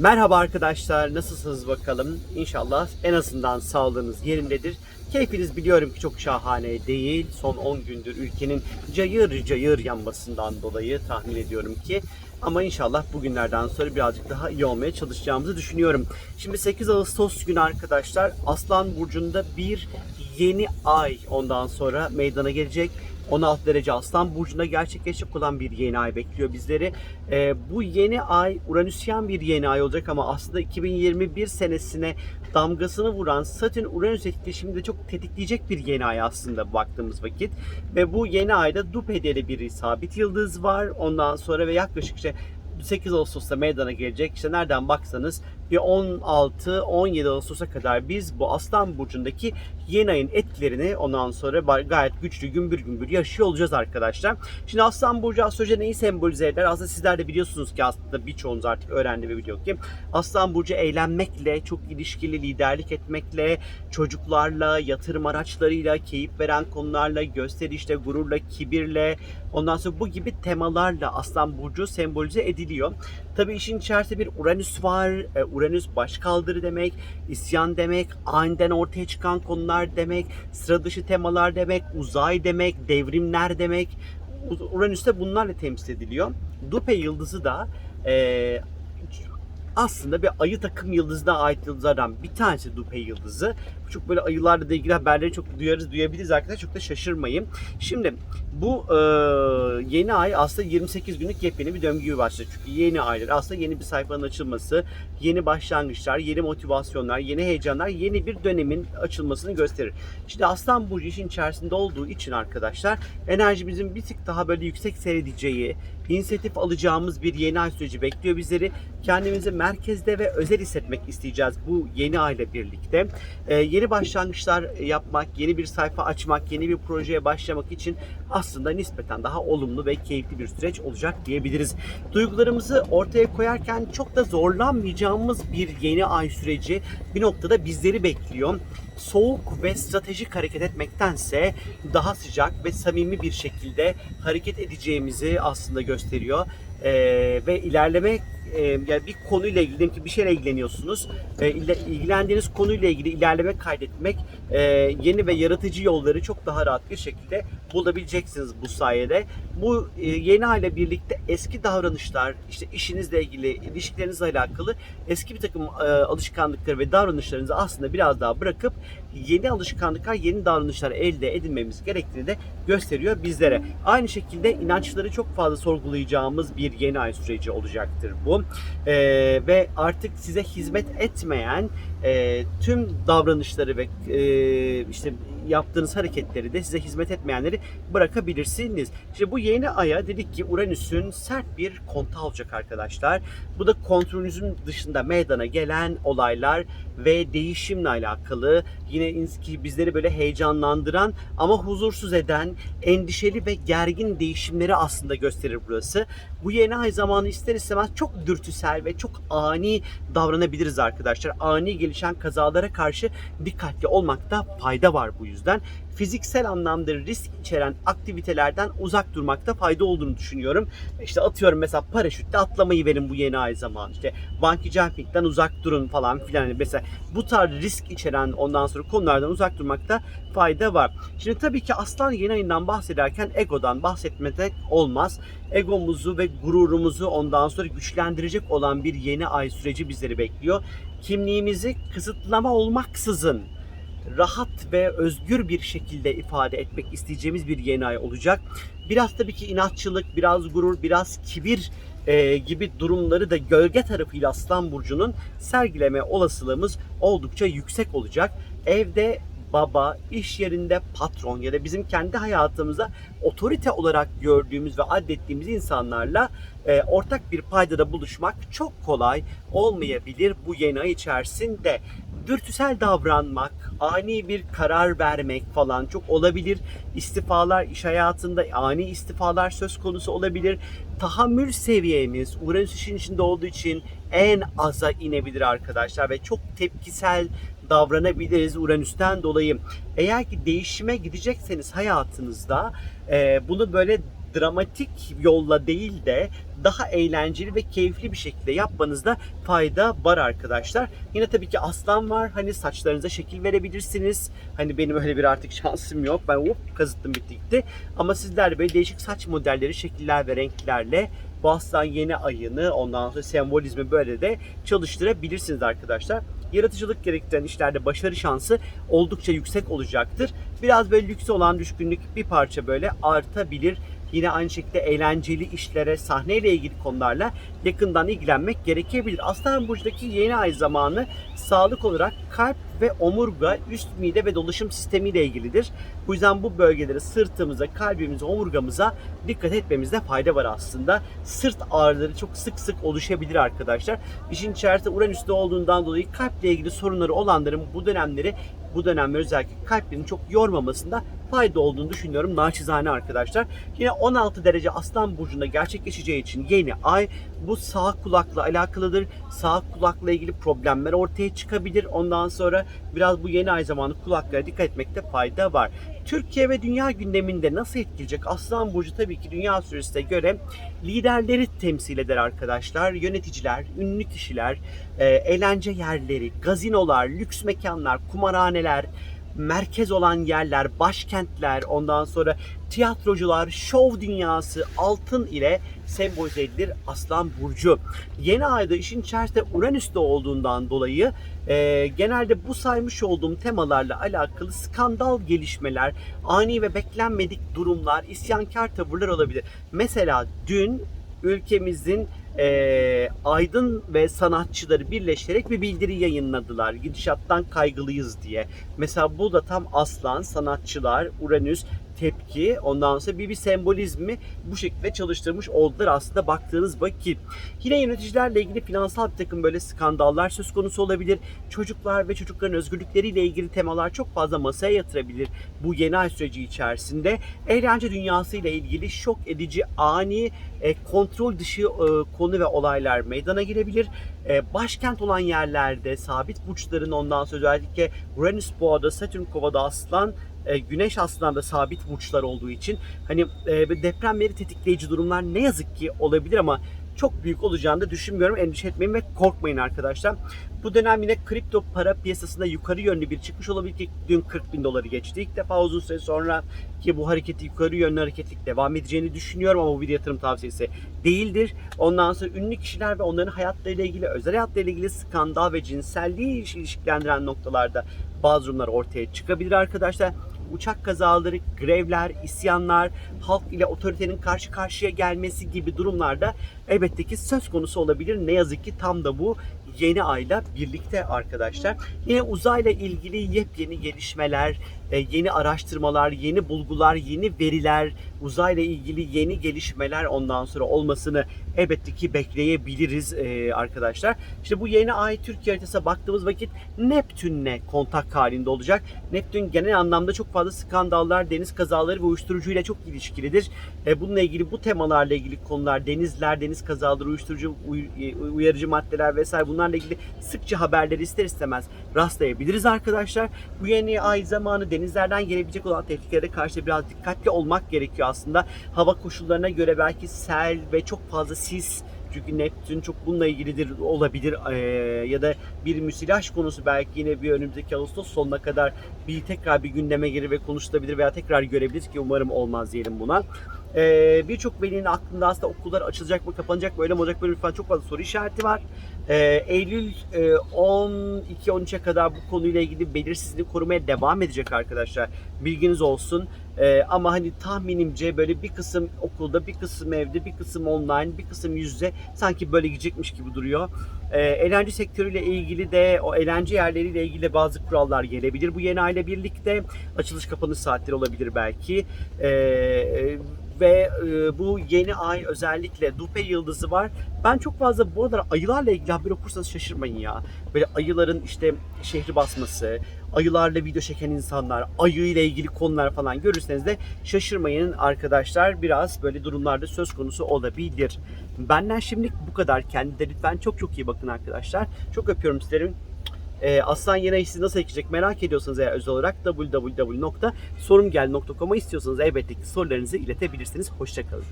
Merhaba arkadaşlar, nasılsınız bakalım? İnşallah en azından sağlığınız yerindedir. Keyfiniz biliyorum ki çok şahane değil. Son 10 gündür ülkenin cayır cayır yanmasından dolayı tahmin ediyorum ki. Ama inşallah bugünlerden sonra birazcık daha iyi olmaya çalışacağımızı düşünüyorum. Şimdi 8 Ağustos günü arkadaşlar Aslan Burcu'nda bir yeni ay ondan sonra meydana gelecek. 16 derece Aslan Burcu'nda gerçekleşecek olan bir yeni ay bekliyor bizleri. Ee, bu yeni ay Uranüsyen bir yeni ay olacak ama aslında 2021 senesine damgasını vuran Satürn-Uranüs etkileşimini de çok tetikleyecek bir yeni ay aslında baktığımız vakit. Ve bu yeni ayda Dupe'de bir sabit yıldız var. Ondan sonra ve yaklaşık işte 8 Ağustos'ta meydana gelecek. İşte nereden baksanız bir 16-17 Ağustos'a kadar biz bu Aslan Burcu'ndaki yeni ayın etkilerini ondan sonra gayet güçlü gümbür gümbür yaşıyor olacağız arkadaşlar. Şimdi Aslan Burcu astroloji neyi sembolize eder? Aslında sizler de biliyorsunuz ki aslında birçoğunuz artık öğrendi ve biliyor ki Aslan Burcu eğlenmekle, çok ilişkili liderlik etmekle, çocuklarla, yatırım araçlarıyla, keyif veren konularla, gösterişle, gururla, kibirle, ondan sonra bu gibi temalarla Aslan Burcu sembolize ediliyor. Tabii işin içerisinde bir Uranüs var. E, Uranüs başkaldırı demek, isyan demek, aniden ortaya çıkan konular demek, sıra dışı temalar demek, uzay demek, devrimler demek. Uranüs de bunlarla temsil ediliyor. Dupe yıldızı da e, aslında bir ayı takım yıldızına ait yıldızlardan bir tanesi Dupe yıldızı. Çok böyle ayılarla da ilgili haberleri çok duyarız, duyabiliriz arkadaşlar. Çok da şaşırmayın. Şimdi bu e, yeni ay aslında 28 günlük yepyeni bir döngü gibi başladı. Çünkü yeni aylar aslında yeni bir sayfanın açılması, yeni başlangıçlar, yeni motivasyonlar, yeni heyecanlar, yeni bir dönemin açılmasını gösterir. Şimdi Aslan Burcu işin içerisinde olduğu için arkadaşlar enerjimizin bir tık daha böyle yüksek seyredeceği, inisiyatif alacağımız bir yeni ay süreci bekliyor bizleri. Kendimizi merkezde ve özel hissetmek isteyeceğiz bu yeni ayla birlikte. Ee, yeni başlangıçlar yapmak, yeni bir sayfa açmak, yeni bir projeye başlamak için aslında nispeten daha olumlu ve keyifli bir süreç olacak diyebiliriz. Duygularımızı ortaya koyarken çok da zorlanmayacağımız bir yeni ay süreci bir noktada bizleri bekliyor soğuk ve stratejik hareket etmektense daha sıcak ve samimi bir şekilde hareket edeceğimizi aslında gösteriyor. Ee, ve ilerlemek e, yani bir konuyla ilgili ki bir şeyle ilgileniyorsunuz. E, ilgilendiğiniz konuyla ilgili ilerleme kaydetmek e, yeni ve yaratıcı yolları çok daha rahat bir şekilde bulabileceksiniz bu sayede. Bu yeni ayla birlikte eski davranışlar, işte işinizle ilgili, ilişkilerinizle alakalı eski bir takım e, alışkanlıkları ve davranışlarınızı aslında biraz daha bırakıp yeni alışkanlıklar, yeni davranışlar elde edinmemiz gerektiğini de gösteriyor bizlere. Aynı şekilde inançları çok fazla sorgulayacağımız bir yeni ay süreci olacaktır bu. E, ve artık size hizmet etmeyen e, tüm davranışları ve e, işte yaptığınız hareketleri de size hizmet etmeyenleri bırakabilirsiniz. İşte bu yeni aya dedik ki Uranüs'ün sert bir kontağı olacak arkadaşlar. Bu da kontrolünüzün dışında meydana gelen olaylar ve değişimle alakalı yine ki bizleri böyle heyecanlandıran ama huzursuz eden endişeli ve gergin değişimleri aslında gösterir burası. Bu yeni ay zamanı ister istemez çok dürtüsel ve çok ani davranabiliriz arkadaşlar. Ani gelişen kazalara karşı dikkatli olmakta fayda var bu yüzden fiziksel anlamda risk içeren aktivitelerden uzak durmakta fayda olduğunu düşünüyorum. İşte atıyorum mesela paraşütle atlamayı verin bu yeni ay zamanı. İşte bungee jumping'den uzak durun falan filan. Yani mesela bu tarz risk içeren ondan sonra konulardan uzak durmakta fayda var. Şimdi tabii ki aslan yeni ayından bahsederken egodan bahsetmede olmaz. Egomuzu ve gururumuzu ondan sonra güçlendirecek olan bir yeni ay süreci bizleri bekliyor. Kimliğimizi kısıtlama olmaksızın rahat ve özgür bir şekilde ifade etmek isteyeceğimiz bir yeni ay olacak. Biraz tabii ki inatçılık, biraz gurur, biraz kibir e, gibi durumları da gölge tarafıyla Aslan Burcu'nun sergileme olasılığımız oldukça yüksek olacak. Evde baba, iş yerinde patron ya da bizim kendi hayatımızda otorite olarak gördüğümüz ve adettiğimiz insanlarla e, ortak bir paydada buluşmak çok kolay olmayabilir bu yeni ay içerisinde dürtüsel davranmak, ani bir karar vermek falan çok olabilir. İstifalar iş hayatında ani istifalar söz konusu olabilir. Tahammül seviyemiz Uranüs işin içinde olduğu için en aza inebilir arkadaşlar ve çok tepkisel davranabiliriz Uranüs'ten dolayı. Eğer ki değişime gidecekseniz hayatınızda e, bunu böyle dramatik yolla değil de daha eğlenceli ve keyifli bir şekilde yapmanızda fayda var arkadaşlar. Yine tabii ki aslan var. Hani saçlarınıza şekil verebilirsiniz. Hani benim öyle bir artık şansım yok. Ben hop kazıttım bitti gitti. Ama sizler böyle değişik saç modelleri, şekiller ve renklerle bu aslan yeni ayını ondan sonra sembolizmi böyle de çalıştırabilirsiniz arkadaşlar. Yaratıcılık gerektiren işlerde başarı şansı oldukça yüksek olacaktır. Biraz böyle lüks olan düşkünlük bir parça böyle artabilir. Yine aynı şekilde eğlenceli işlere, sahneyle ilgili konularla yakından ilgilenmek gerekebilir. Aslan Burcu'daki yeni ay zamanı sağlık olarak kalp ve omurga, üst mide ve dolaşım sistemiyle ilgilidir. Bu yüzden bu bölgelere sırtımıza, kalbimize, omurgamıza dikkat etmemizde fayda var aslında. Sırt ağrıları çok sık sık oluşabilir arkadaşlar. İşin içerisinde Uranüs'te olduğundan dolayı kalple ilgili sorunları olanların bu dönemleri bu dönemler özellikle kalplerini çok yormamasında fayda olduğunu düşünüyorum naçizane arkadaşlar. Yine 16 derece Aslan Burcu'nda gerçekleşeceği için yeni ay bu sağ kulakla alakalıdır. Sağ kulakla ilgili problemler ortaya çıkabilir. Ondan sonra biraz bu yeni ay zamanı kulaklara dikkat etmekte fayda var. Türkiye ve dünya gündeminde nasıl etkileyecek? Aslan Burcu tabii ki dünya süresine göre liderleri temsil eder arkadaşlar. Yöneticiler, ünlü kişiler, e, eğlence yerleri, gazinolar, lüks mekanlar, kumarhaneler, merkez olan yerler, başkentler, ondan sonra tiyatrocular, şov dünyası altın ile sembolize edilir Aslan Burcu. Yeni ayda işin içerisinde Uranüs'te olduğundan dolayı e, genelde bu saymış olduğum temalarla alakalı skandal gelişmeler, ani ve beklenmedik durumlar, isyankar tavırlar olabilir. Mesela dün ülkemizin e, aydın ve sanatçıları birleşerek bir bildiri yayınladılar. Gidişattan kaygılıyız diye. Mesela bu da tam aslan, sanatçılar, Uranüs, tepki ondan sonra bir, bir sembolizmi bu şekilde çalıştırmış oldular aslında baktığınız vakit. Yine yöneticilerle ilgili finansal bir takım böyle skandallar söz konusu olabilir. Çocuklar ve çocukların özgürlükleriyle ilgili temalar çok fazla masaya yatırabilir bu yeni ay süreci içerisinde. Eğlence dünyasıyla ilgili şok edici, ani, e, kontrol dışı e, konu ve olaylar meydana girebilir. E, başkent olan yerlerde sabit burçların ondan sonra özellikle Uranüs boğada, Satürn kovada aslan e, Güneş aslında sabit burçlar olduğu için hani e, depremleri tetikleyici durumlar ne yazık ki olabilir ama çok büyük olacağını da düşünmüyorum. Endişe etmeyin ve korkmayın arkadaşlar. Bu dönem yine kripto para piyasasında yukarı yönlü bir çıkış olabilir ki dün 40 bin doları geçti. İlk defa uzun süre sonra ki bu hareketi yukarı yönlü hareketlik devam edeceğini düşünüyorum ama bu bir yatırım tavsiyesi değildir. Ondan sonra ünlü kişiler ve onların hayatlarıyla ilgili, özel hayatlarıyla ilgili skandal ve cinselliği ilişkilendiren noktalarda bazı durumlar ortaya çıkabilir arkadaşlar uçak kazaları, grevler, isyanlar, halk ile otoritenin karşı karşıya gelmesi gibi durumlarda elbette ki söz konusu olabilir. Ne yazık ki tam da bu yeni ayla birlikte arkadaşlar. Yine uzayla ilgili yepyeni gelişmeler, e, yeni araştırmalar, yeni bulgular, yeni veriler, uzayla ilgili yeni gelişmeler ondan sonra olmasını elbette ki bekleyebiliriz e, arkadaşlar. İşte bu yeni ay Türkiye haritasına baktığımız vakit Neptün'le kontak halinde olacak. Neptün genel anlamda çok fazla skandallar, deniz kazaları ve uyuşturucuyla çok ilişkilidir. E, bununla ilgili bu temalarla ilgili konular, denizler, deniz kazaları, uyuşturucu, uy- uyarıcı maddeler vesaire bunlarla ilgili sıkça haberleri ister istemez rastlayabiliriz arkadaşlar. Bu yeni ay zamanı denizlerden gelebilecek olan tehlikelere karşı biraz dikkatli olmak gerekiyor aslında. Hava koşullarına göre belki sel ve çok fazla sis çünkü Neptün çok bununla ilgilidir olabilir Ee, ya da bir müsilaj konusu belki yine bir önümüzdeki Ağustos sonuna kadar bir tekrar bir gündeme gelir ve konuşulabilir veya tekrar görebiliriz ki umarım olmaz diyelim buna. Ee, Birçok velinin aklında aslında okullar açılacak mı kapanacak mı öyle mi olacak böyle falan çok fazla soru işareti var. Ee, Eylül e, 12-13'e kadar bu konuyla ilgili belirsizliği korumaya devam edecek arkadaşlar. Bilginiz olsun. Ee, ama hani tahminimce böyle bir kısım okulda, bir kısım evde, bir kısım online, bir kısım yüz yüze sanki böyle gidecekmiş gibi duruyor. Ee, eğlence sektörüyle ilgili de o eğlence yerleriyle ilgili de bazı kurallar gelebilir bu yeni ayla birlikte. Açılış kapanış saatleri olabilir belki. Ee, ve e, bu yeni ay özellikle Dupe yıldızı var. Ben çok fazla bu aralar ayılarla ilgili haber okursanız şaşırmayın ya. Böyle ayıların işte şehri basması, ayılarla video çeken insanlar, ayı ile ilgili konular falan görürseniz de şaşırmayın arkadaşlar. Biraz böyle durumlarda söz konusu olabilir. Benden şimdilik bu kadar. Kendinize lütfen çok çok iyi bakın arkadaşlar. Çok öpüyorum sizleri. Ee, Aslan yine sizi nasıl ekecek merak ediyorsanız eğer özel olarak www.sorumgel.com'a istiyorsanız elbette ki sorularınızı iletebilirsiniz. Hoşçakalın.